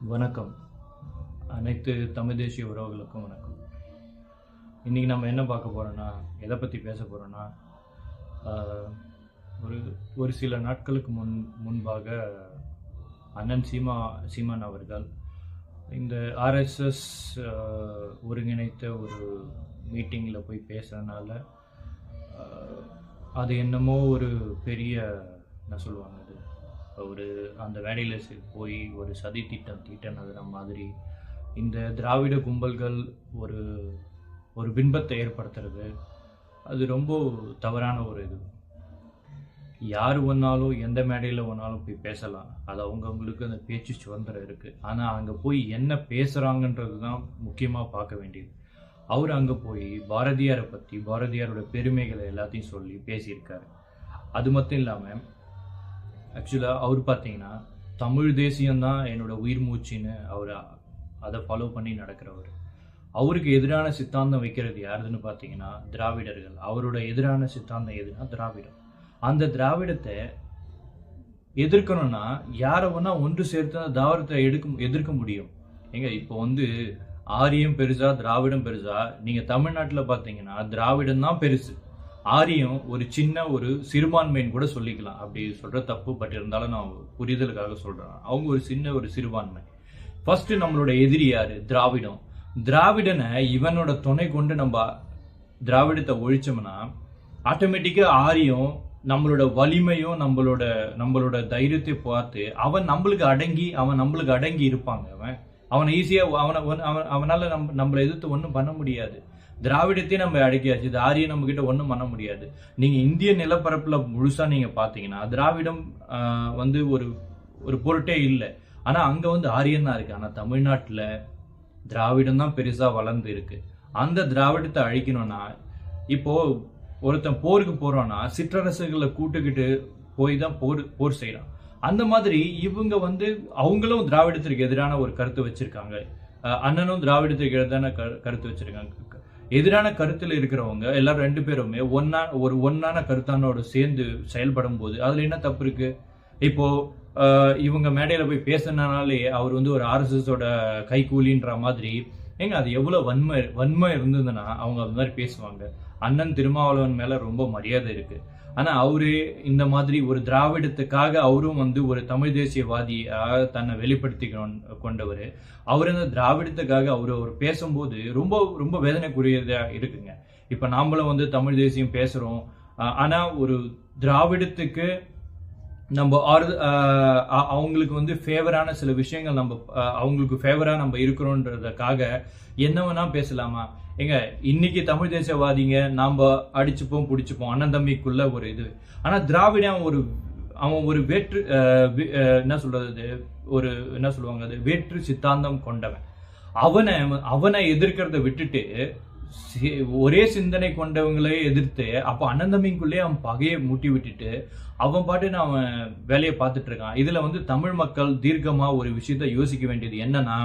வணக்கம். அனைத்து தமிழ் தேசிய உறவுகளுக்கும் வணக்கம். இன்றைக்கி நம்ம என்ன பார்க்க போகிறோன்னா எதை பற்றி பேச போகிறோன்னா ஒரு ஒரு சில நாட்களுக்கு முன் முன்பாக அண்ணன் சீமா சீமான் அவர்கள் இந்த ஆர்எஸ்எஸ் ஒருங்கிணைத்த ஒரு மீட்டிங்கில் போய் பேசுகிறனால அது என்னமோ ஒரு பெரிய என்ன சொல்லுவாங்க அது? ஒரு அந்த வேலையில் போய் ஒரு சதி திட்டம் தீட்டினதுற மாதிரி இந்த திராவிட கும்பல்கள் ஒரு ஒரு பின்பத்தை ஏற்படுத்துறது அது ரொம்ப தவறான ஒரு இது. யார் வந்தாலும் எந்த மேடையில் வந்தாலும் போய் பேசலாம். அது அவங்கவுங்களுக்கு அந்த பேச்சு சுதந்திரம் இருக்குது ஆனால் அங்கே போய் என்ன பேசுகிறாங்கன்றது தான் முக்கியமாக பார்க்க வேண்டியது. அவர் அங்கே போய் பாரதியாரை பற்றி பாரதியாரோட பெருமைகளை எல்லாத்தையும் சொல்லி பேசியிருக்காரு. அது மட்டும் இல்லாமல் ஆக்சுவலாக அவர் பார்த்தீங்கன்னா தமிழ் தேசியம்தான் என்னோட உயிர் மூச்சுன்னு அவர் அதை ஃபாலோ பண்ணி நடக்கிறவர். அவருக்கு எதிரான சித்தாந்தம் வைக்கிறது யாருதுன்னு பார்த்தீங்கன்னா திராவிடர்கள். அவரோட எதிரான சித்தாந்தம் எதுனா திராவிடம். அந்த திராவிடத்தை எதிர்க்கணும்னா யாரை வேணா ஒன்று சேர்த்து அந்த தாவரத்தை எடுக்க எதிர்க்க முடியும். ஏங்க இப்போ வந்து ஆரியம் பெருசா திராவிடம் பெருசா நீங்கள் தமிழ்நாட்டில் பார்த்தீங்கன்னா திராவிடம் தான் பெருசு. ஆரியம் ஒரு சின்ன ஒரு சிறுபான்மைன்னு கூட சொல்லிக்கலாம். அப்படி சொல்கிற தப்பு பட் இருந்தாலும் நான் புரிதலுக்காக சொல்கிறேன் அவங்க ஒரு சின்ன ஒரு சிறுபான்மை. ஃபஸ்ட்டு நம்மளோட எதிரி யார்? திராவிடம். திராவிடனை இவனோட துணை கொண்டு நம்ம திராவிடத்தை ஒழிச்சோம்னா ஆட்டோமேட்டிக்காக ஆரியம் நம்மளோட வலிமையும் நம்மளோட நம்மளோட தைரியத்தை பார்த்து அவன் நம்மளுக்கு அடங்கி அவன் நம்மளுக்கு அடங்கி இருப்பாங்க அவன். அவனை ஈஸியாக அவனை அவன் அவனால் நம்ம நம்மளை எதிர்த்து ஒன்றும் பண்ண முடியாது. திராவிடத்தையும் நம்ம அடக்கியாச்சு. இது ஆரியம் நம்ம கிட்ட ஒன்றும் பண்ண முடியாது. நீங்கள் இந்திய நிலப்பரப்பில் முழுசாக நீங்கள் பார்த்தீங்கன்னா திராவிடம் வந்து ஒரு ஒரு பொருட்டே இல்லை. ஆனால் அங்கே வந்து ஆரியம் தான் இருக்குது ஆனால் தமிழ்நாட்டில் திராவிடம் தான் பெருசாக வளர்ந்து இருக்குது அந்த திராவிடத்தை அழிக்கணும்னா இப்போது ஒருத்தன் போருக்கு போகிறோன்னா சிற்றரசுகளை கூட்டுக்கிட்டு போய் தான் போர் போர் செய்கிறான் அந்த மாதிரி இவங்க வந்து அவங்களும் திராவிடத்திற்கு எதிரான ஒரு கருத்து வச்சிருக்காங்க. அண்ணனும் திராவிடத்திற்கு எதிரான கருத்து வச்சிருக்காங்க. எதிரான கருத்தில் இருக்கிறவங்க எல்லாரும் ரெண்டு பேருமே ஒன்னா ஒரு ஒன்னான கருத்தானோட சேர்ந்து செயல்படும் போது அதில் என்ன தப்பு இருக்கு? இப்போ இவங்க மேடையில் போய் பேசினாலே அவர் வந்து ஒரு ஆர்எஸ்எஸோட கைகூலின்ற மாதிரி ஏங்க அது எவ்வளோ வன்மை வன்மை இருந்ததுன்னா அவங்க அது மாதிரி பேசுவாங்க. அண்ணன் திருமாவளவன் மேலே ரொம்ப மரியாதை இருக்குது ஆனால் அவரு இந்த மாதிரி ஒரு திராவிடத்துக்காக அவரும் வந்து ஒரு தமிழ் தேசியவாதியாக தன்னை வெளிப்படுத்தி கொண்டவர். அவர் அந்த திராவிடத்துக்காக அவர் அவர் பேசும்போது ரொம்ப ரொம்ப வேதனைக்குரியதாக இருக்குங்க. இப்போ நாமளும் வந்து தமிழ் தேசியம் பேசுகிறோம் ஆனால் ஒரு திராவிடத்துக்கு நம்ம ஆறு அவங்களுக்கு வந்து ஃபேவரான சில விஷயங்கள் நம்ம அவங்களுக்கு ஃபேவராக நம்ம இருக்கிறோன்றதுக்காக என்ன வேணா பேசலாமா? ஏங்க இன்னைக்கு தமிழ் தேசியவாதிங்க நாம் அடிச்சுப்போம் பிடிச்சிப்போம் அண்ணன் தம்பிக்குள்ள ஒரு இது. ஆனால் திராவிட ஒரு அவன் ஒரு வேற்று என்ன சொல்றது ஒரு என்ன சொல்லுவாங்க அது? வேற்று சித்தாந்தம் கொண்டவன். அவனை அவனை எதிர்க்கிறத விட்டுட்டு ஒரே சிந்தனை கொண்டவங்களே எதிர்த்து அப்போ அண்ணன் அவன் பகையை மூட்டி விட்டுட்டு அவன் பாட்டுன்னு அவன் வேலையை பார்த்துட்டு இருக்கான். இதில் வந்து தமிழ் மக்கள் தீர்க்கமாக ஒரு விஷயத்த யோசிக்க வேண்டியது என்னன்னா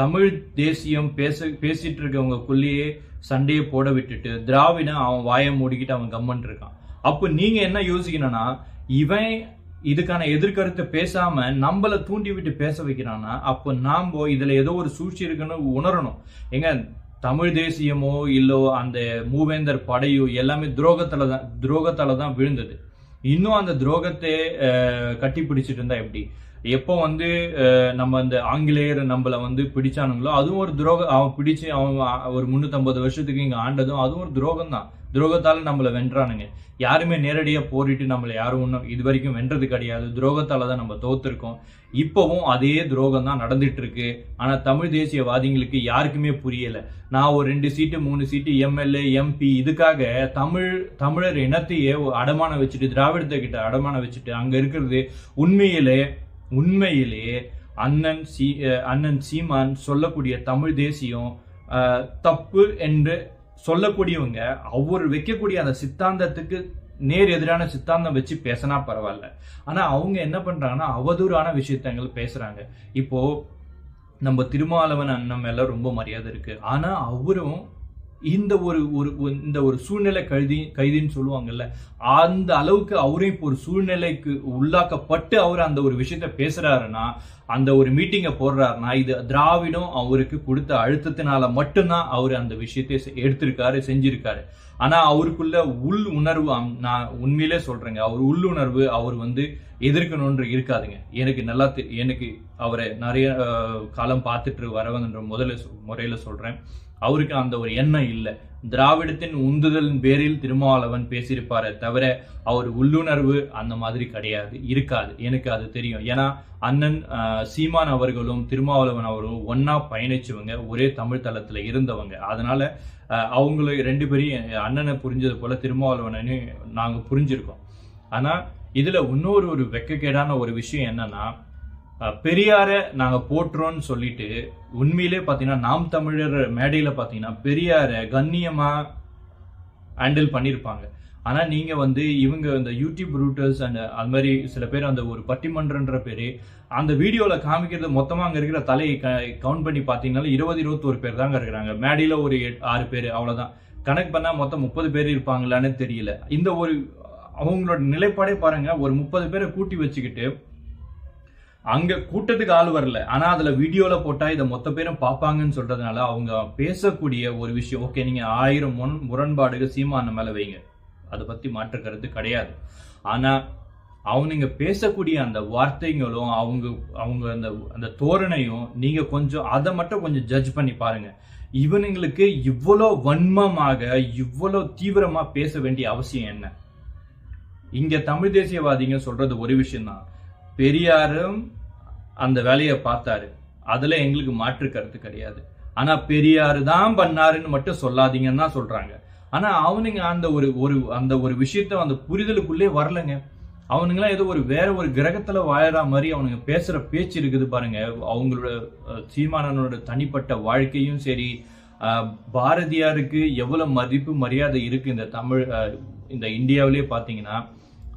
தமிழ் தேசியம் பேச பேசிட்டு இருக்கவங்கக்குள்ளேயே சண்டையை போட விட்டுட்டு திராவிடம் அவன் வாயை மூடிக்கிட்டு அவன் கம்மன் இருக்கான். அப்போ நீங்கள் என்ன யோசிக்கணும்னா இவன் இதுக்கான எதிர்கருத்தை பேசாம நம்மளை தூண்டி விட்டு பேச வைக்கிறான்னா அப்போ நாம் இதுல ஏதோ ஒரு சூழ்ச்சி இருக்குன்னு உணரணும். எங்க தமிழ் தேசியமோ இல்லோ அந்த மூவேந்தர் படையோ எல்லாமே துரோகத்தில் தான் துரோகத்தால் தான் விழுந்தது. இன்னும் அந்த துரோகத்தை கட்டி பிடிச்சிட்டு இருந்தா எப்படி? எப்போ வந்து நம்ம அந்த ஆங்கிலேயர் நம்மளை வந்து பிடிச்சானுங்களோ அதுவும் ஒரு துரோகம் அவன் பிடிச்சு அவன் ஒரு முன்னூத்தம்பது வருஷத்துக்கு இங்கே ஆண்டதும் அதுவும் ஒரு துரோகம் தான் துரோகத்தால் நம்மளை வென்றானுங்க. யாருமே நேரடியாக போரிட்டு நம்மளை யாரும் ஒன்றும் இது வரைக்கும் வென்றது கிடையாது. துரோகத்தால் தான் நம்ம தோத்துருக்கோம். இப்போவும் அதே துரோகம் தான் நடந்துட்டு இருக்கு ஆனால் தமிழ் தேசியவாதிகளுக்கு யாருக்குமே புரியலை. நான் ஒரு ரெண்டு சீட்டு மூணு சீட்டு எம்எல்ஏ எம்பி இதுக்காக தமிழ் தமிழர் இனத்தையே அடமான வச்சுட்டு திராவிடத்தை கிட்ட அடமான வச்சுட்டு அங்கே இருக்கிறது உண்மையிலே உண்மையிலே அண்ணன் சீ அண்ணன் சீமான் சொல்லக்கூடிய தமிழ் தேசியம் தப்பு என்று சொல்லக்கூடியவங்க அவர் வைக்கக்கூடிய அந்த சித்தாந்தத்துக்கு நேர் எதிரான சித்தாந்தம் வச்சு பேசினா பரவாயில்ல. ஆனா அவங்க என்ன பண்றாங்கன்னா அவதூறான விஷயத்தங்கள் பேசுறாங்க. இப்போ நம்ம திருமாவளவன் அண்ணன் மேல ரொம்ப மரியாதை இருக்கு. ஆனா அவரும் இந்த ஒரு ஒரு இந்த ஒரு சூழ்நிலை கைதி கைதின்னு சொல்லுவாங்கல்ல அந்த அளவுக்கு அவரையும் இப்போ ஒரு சூழ்நிலைக்கு உள்ளாக்கப்பட்டு அவர் அந்த ஒரு விஷயத்த பேசுறாருன்னா அந்த ஒரு மீட்டிங்கை போடுறாருன்னா இது திராவிடம் அவருக்கு கொடுத்த அழுத்தத்தினால மட்டும்தான் அவர் அந்த விஷயத்தை செ- எடுத்திருக்காரு செஞ்சிருக்காரு. ஆனா அவருக்குள்ள உள் உணர்வு அம்- நான் உண்மையிலே சொல்றேங்க அவர் உள்ளுணர்வு அவர் வந்து எதிர்க்கணும்ன்ற இருக்காதுங்க. எனக்கு நல்லா எனக்கு அவரை நிறைய காலம் பார்த்துட்டு வரவன்ற முதல்ல முறையில சொல்றேன். அவருக்கு அந்த ஒரு எண்ணம் இல்லை. திராவிடத்தின் உந்துதலின் பேரில் திருமாவளவன் பேசியிருப்பாரே தவிர அவர் உள்ளுணர்வு அந்த மாதிரி கிடையாது இருக்காது. எனக்கு அது தெரியும். ஏன்னா அண்ணன் சீமான் அவர்களும் திருமாவளவன் அவர்களும் ஒன்னா பயணிச்சவங்க ஒரே தமிழ் தளத்துல இருந்தவங்க. அதனால அஹ், அவங்களுக்கு ரெண்டு பேரையும் அண்ணனை புரிஞ்சது போல திருமாவளவனை நாங்கள் புரிஞ்சிருக்கோம். ஆனா இதுல இன்னொரு ஒரு வெக்கக்கேடான ஒரு விஷயம் என்னன்னா பெரியாரை நாங்கள் போற்றுறோம்னு சொல்லிட்டு உண்மையிலே பார்த்தீங்கன்னா நாம் தமிழர் மேடையில் பார்த்தீங்கன்னா பெரியாரை கண்ணியமாக ஹேண்டில் பண்ணியிருப்பாங்க ஆனால் நீங்கள் வந்து இவங்க இந்த யூடியூப் ரூட்டர்ஸ் அண்ட் அது மாதிரி சில பேர் அந்த ஒரு பட்டிமன்றன்ற பேர் அந்த வீடியோவில் காமிக்கிறது மொத்தமாக அங்கே இருக்கிற தலையை க கவுண்ட் பண்ணி பார்த்தீங்கன்னா இருபது இருபத்தோரு பேர் தாங்க இருக்கிறாங்க. மேடையில் ஒரு எட்- ஆறு பேர் அவ்வளோதான் கணக்கு பண்ணால் மொத்தம் முப்பது பேர் இருப்பாங்களான்னு தெரியல. இந்த ஒரு அவங்களோட நிலைப்பாடே பாருங்கள் ஒரு முப்பது பேரை கூட்டி வச்சுக்கிட்டு அங்க கூட்டத்துக்கு ஆள் வரல. ஆனா அதுல வீடியோல போட்டா இதை மொத்த பேரும் பார்ப்பாங்கன்னு சொல்றதுனால அவங்க பேசக்கூடிய ஒரு விஷயம் ஓகே நீங்க ஆயிரம் முன் முரண்பாடுகள் சீமான மேல வைங்க. அதை பத்தி மாற்று கருத்து கிடையாது. ஆனா அவனுங்க பேசக்கூடிய அந்த வார்த்தைகளும் அவங்க அவங்க அந்த அந்த தோரணையும் நீங்க கொஞ்சம் அதை மட்டும் கொஞ்சம் ஜட்ஜ் பண்ணி பாருங்க. இவனுங்களுக்கு இவ்வளோ வன்மமாக இவ்வளோ தீவிரமா பேச வேண்டிய அவசியம் என்ன? இங்க தமிழ் தேசியவாதிங்க சொல்றது ஒரு விஷயம்தான். பெரியாரும் அந்த வேலையை பார்த்தாரு. அதில் எங்களுக்கு மாற்று கருத்து கிடையாது. ஆனால் பெரியார் தான் பண்ணாருன்னு மட்டும் சொல்லாதீங்கன்னு தான் சொல்கிறாங்க ஆனால் அவனுங்க அந்த ஒரு ஒரு அந்த ஒரு விஷயத்த அந்த புரிதலுக்குள்ளே வரலங்க. அவனுங்களாம் ஏதோ ஒரு வேற ஒரு கிரகத்தில் வாழற மாதிரி அவனுங்க பேசுகிற பேச்சு இருக்குது பாருங்க. அவங்களோட சீமானனோட தனிப்பட்ட வாழ்க்கையும் சரி பாரதியாருக்கு எவ்வளோ மதிப்பு மரியாதை இருக்குது இந்த தமிழ் இந்த இந்தியாவிலே பார்த்தீங்கன்னா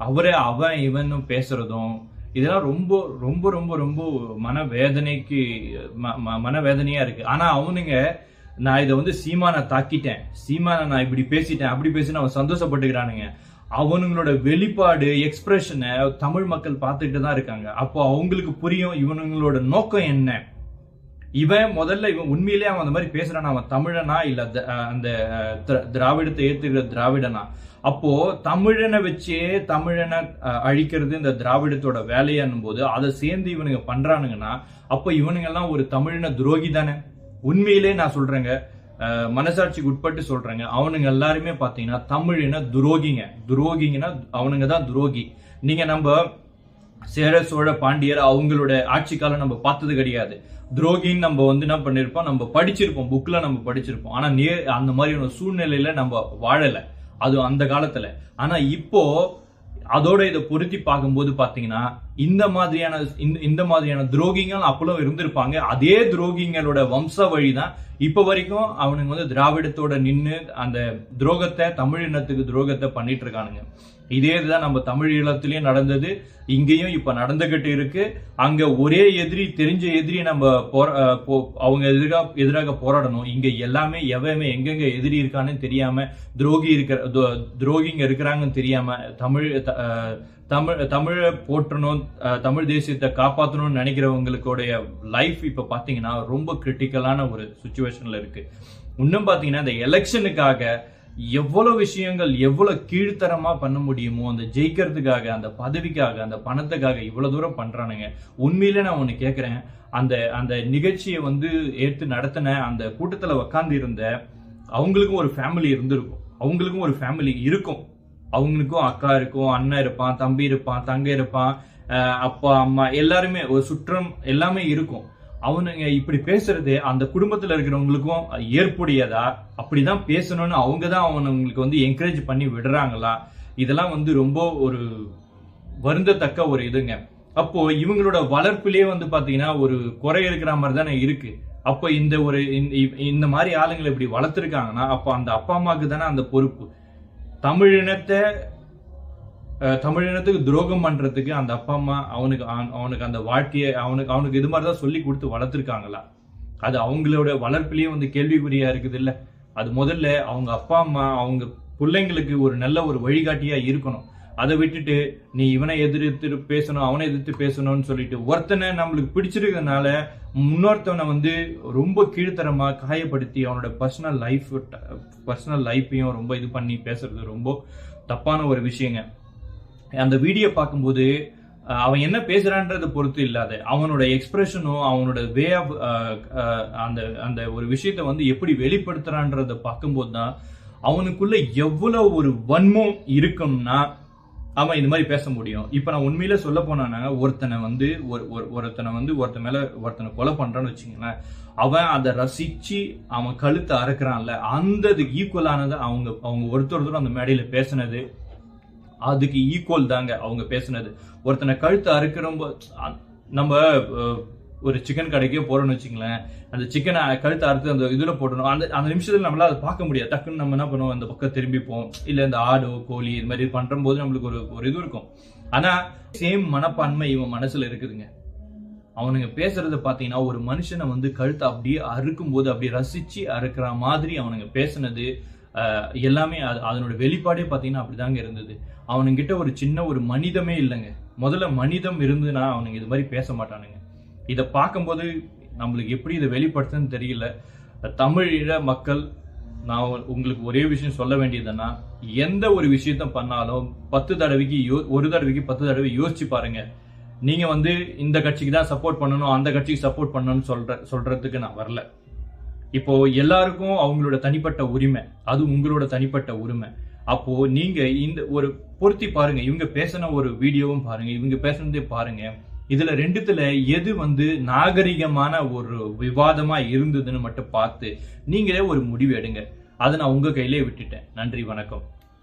அவரே அவன் இவனும் பேசுகிறதும் இதெல்லாம் ரொம்ப ரொம்ப ரொம்ப ரொம்ப மனவேதனைக்கு ம- ம- மனவேதனையா இருக்கு. ஆனா அவனுங்க நான் இதை வந்து சீமானை தாக்கிட்டேன். சீமானை நான் இப்படி பேசிட்டேன் அப்படி பேசினேன் அவன் சந்தோஷப்பட்டுக்கிறானுங்க. அவனுங்களோட வெளிப்பாடு எக்ஸ்பிரஷனை தமிழ் மக்கள் பார்த்துக்கிட்டு தான் இருக்காங்க. அப்போ அவங்களுக்கு புரியும் இவனுங்களோட நோக்கம் என்ன? இவன் முதல்ல இவன் உண்மையிலே அவன் அந்த மாதிரி பேசுறானா? அவன் தமிழனா இல்ல த- அந்த திராவிடத்தை ஏத்துக்கிற திராவிடனா? அப்போ தமிழனை வச்சே தமிழனை அழிக்கிறது இந்த திராவிடத்தோட வேலையானும் போது அதை சேர்ந்து இவனுங்க பண்றானுங்கன்னா அப்போ இவனுங்க எல்லாம் ஒரு தமிழின துரோகி தானே? உண்மையிலே நான் சொல்றேங்க. மனசாட்சிக்கு உட்பட்டு சொல்றேங்க. அவனுங்க எல்லாருமே பாத்தீங்கன்னா தமிழின துரோகிங்க. துரோகிங்கன்னா அவனுங்க தான் துரோகி. நீங்க நம்ம சேர சோழ பாண்டியர் அவங்களோட ஆட்சி காலம் நம்ம பார்த்தது கிடையாது. துரோகின்னு நம்ம வந்து என்ன பண்ணியிருப்போம் நம்ம படிச்சிருப்போம். புக்கில் நம்ம படிச்சிருப்போம். ஆனால் நே அந்த மாதிரியான சூழ்நிலையில நம்ம வாழலை. அது அந்த காலத்தில். ஆனால் இப்போ அதோட இதை பொருத்தி பார்க்கும்போது பார்த்தீங்கன்னா இந்த மாதிரியான இந்த- இந்த மாதிரியான துரோகிகள் அப்பளும் இருந்திருப்பாங்க. அதே துரோகிங்களோட வம்ச வழி தான் இப்போ வரைக்கும் அவனுங்க வந்து திராவிடத்தோட நின்று அந்த துரோகத்தை தமிழ் இனத்துக்கு துரோகத்தை பண்ணிட்டு இருக்கானுங்க. இதே இதுதான் நம்ம தமிழ் ஈழத்திலயும் நடந்தது. இங்கேயும் இப்ப நடந்துகிட்டு இருக்கு. அங்க ஒரே எதிரி தெரிஞ்ச எதிரி நம்ம போரா- போ- அவங்க எதிராக எதிராக போராடணும். இங்க எல்லாமே எவையுமே எங்கெங்க எதிரி இருக்கான்னு தெரியாம துரோகி இருக்கிற துரோகிங்க இருக்கிறாங்கன்னு தெரியாம தமிழ் த- தமிழ் தமிழை போற்றணும் தமிழ் தேசியத்தை காப்பாற்றணும்னு நினைக்கிறவங்களுடைய லைஃப் இப்ப பாத்தீங்கன்னா ரொம்ப கிரிட்டிக்கலான ஒரு சுச்சுவேஷன்ல இருக்கு. இன்னும் பாத்தீங்கன்னா இந்த எலெக்ஷனுக்காக எவ்வளவு விஷயங்கள் எவ்வளவு கீழ்த்தரமா பண்ண முடியுமோ அந்த ஜெயிக்கிறதுக்காக அந்த பதவிக்காக அந்த பணத்துக்காக இவ்வளவு தூரம் பண்றானுங்க. உண்மையிலே நான் ஒண்ணு கேக்குறேன். அந்த அந்த நிகழ்ச்சியை வந்து ஏற்று நடத்தின அந்த கூட்டத்துல உக்காந்து இருந்த அவங்களுக்கும் ஒரு ஃபேமிலி இருந்திருக்கும். அவங்களுக்கும் ஒரு ஃபேமிலி இருக்கும். அவங்களுக்கும் அக்கா இருக்கும் அண்ணன் இருப்பான் தம்பி இருப்பான் தங்கை இருப்பான் அப்பா அம்மா எல்லாருமே ஒரு சுற்றம் எல்லாமே இருக்கும். அவனுங்க இப்படி பேசுறது அந்த குடும்பத்துல இருக்கிறவங்களுக்கும் ஏற்புடையதா? அப்படிதான் பேசணும்னு அவங்க தான் அவனுங்களுக்கு வந்து என்கரேஜ் பண்ணி விடுறாங்களா? இதெல்லாம் வந்து ரொம்ப ஒரு வருந்தத்தக்க ஒரு இதுங்க. அப்போ இவங்களோட வளர்ப்பிலேயே வந்து பாத்தீங்கன்னா ஒரு குறை இருக்கிற மாதிரி தானே இருக்கு. அப்போ இந்த ஒரு இந்த- இந்த மாதிரி ஆளுங்களை இப்படி வளர்த்துருக்காங்கன்னா அப்போ அந்த அப்பா அம்மாவுக்கு தானே அந்த பொறுப்பு. தமிழினத்தை தமிழினத்துக்கு துரோகம் பண்ணுறதுக்கு அந்த அப்பா அம்மா அவனுக்கு அவன்- அவனுக்கு அந்த வாழ்க்கையை அவனுக்கு அவனுக்கு இது மாதிரி தான் சொல்லி கொடுத்து வளர்த்துருக்காங்களா? அது அவங்களோட வளர்ப்பிலேயே வந்து கேள்விக்குறியாக இருக்குது இல்லை? அது முதல்ல அவங்க அப்பா அம்மா அவங்க பிள்ளைங்களுக்கு ஒரு நல்ல ஒரு வழிகாட்டியாக இருக்கணும். அதை விட்டுட்டு நீ இவனை எதிர்த்து பேசணும் அவனை எதிர்த்து பேசணும்னு சொல்லிட்டு ஒருத்தனை நம்மளுக்கு பிடிச்சிருக்கிறதுனால இன்னொருத்தவனை வந்து ரொம்ப கீழ்த்தரமாக காயப்படுத்தி அவனோட பர்சனல் லைஃப் பர்சனல் லைஃப்பையும் ரொம்ப இது பண்ணி பேசுறது ரொம்ப தப்பான ஒரு விஷயங்க. அந்த வீடியோ பார்க்கும்போது அவன் என்ன பேசுறான்றதை பொறுத்து இல்லாத அவனோட எக்ஸ்பிரஷனும் அவனோட வே ஆஃப் அந்த அந்த ஒரு விஷயத்த வந்து எப்படி வெளிப்படுத்துறான்றத பார்க்கும்போது தான் அவனுக்குள்ள எவ்வளவு ஒரு வன்மம் இருக்கும்னா அவன் இந்த மாதிரி பேச முடியும். இப்போ நான் உண்மையில சொல்ல போனானா ஒருத்தனை வந்து ஒரு- ஒரு- ஒருத்தனை வந்து ஒருத்தன் மேல ஒருத்தனை கொலை பண்றான்னு வச்சுங்களேன் அவன் அதை ரசிச்சு அவன் கழுத்தை அறுக்கிறான்ல அந்த ஈக்குவலானது அவங்க அவங்க ஒருத்தர் அந்த மேடையில பேசினது அதுக்கு ஈக்குவல் தாங்க அவங்க பேசுனது. ஒருத்தனை கழுத்து அறுக்கிறப்போ நம்ம ஒரு சிக்கன் கடைக்கே போறோம்னு வச்சுங்களேன் அந்த சிக்கனை கழுத்து அறுத்து அந்த இதில் போடணும் அந்த அந்த நிமிஷத்தில் நம்மளால் அதை பார்க்க முடியாது. டக்குன்னு நம்ம என்ன பண்ணுவோம்? அந்த பக்கம் திரும்பிப்போம். இல்லை இந்த ஆடோ கோழி இது மாதிரி பண்றம்போது நம்மளுக்கு ஒரு ஒரு இது இருக்கும். ஆனால் சேம் மனப்பான்மை இவன் மனசில் இருக்குதுங்க. அவனுங்க பேசுறத பார்த்தீங்கன்னா ஒரு மனுஷனை வந்து கழுத்தை அப்படியே அறுக்கும் போது அப்படியே ரசிச்சு அறுக்கிற மாதிரி அவனுங்க பேசுனது எல்லாமே அது- அதனோட வெளிப்பாடே பார்த்தீங்கன்னா அப்படிதாங்க இருந்தது. அவனுங்கிட்ட ஒரு சின்ன ஒரு மனிதமே இல்லைங்க. முதல்ல மனிதம் இருந்துன்னா அவனுங்க இது மாதிரி பேச மாட்டானுங்க. இதை பார்க்கும்போது நம்மளுக்கு எப்படி இதை வெளிப்படுத்துன்னு தெரியல. தமிழீழ மக்கள் நான் உங்களுக்கு ஒரே விஷயம் சொல்ல வேண்டியதுன்னா எந்த ஒரு விஷயத்த பண்ணாலும் பத்து தடவைக்கு யோ ஒரு தடவைக்கு பத்து தடவை யோசிச்சு பாருங்க. நீங்க வந்து இந்த கட்சிக்கு தான் சப்போர்ட் பண்ணணும் அந்த கட்சிக்கு சப்போர்ட் பண்ணணும்னு சொல்ற சொல்றதுக்கு நான் வரல. இப்போ எல்லாருக்கும் அவங்களோட தனிப்பட்ட உரிமை. அது உங்களோட தனிப்பட்ட உரிமை. அப்போ நீங்க இந்த ஒரு பொருத்தி பாருங்க. இவங்க பேசின ஒரு வீடியோவும் பாருங்க. இவங்க பேசுனதே பாருங்க. இதுல ரெண்டுத்துல எது வந்து நாகரிகமான ஒரு விவாதமா இருந்ததுன்னு மட்டும் பார்த்து நீங்களே ஒரு முடிவு எடுங்க. அதை நான் உங்க கையிலே விட்டுட்டேன். நன்றி வணக்கம்.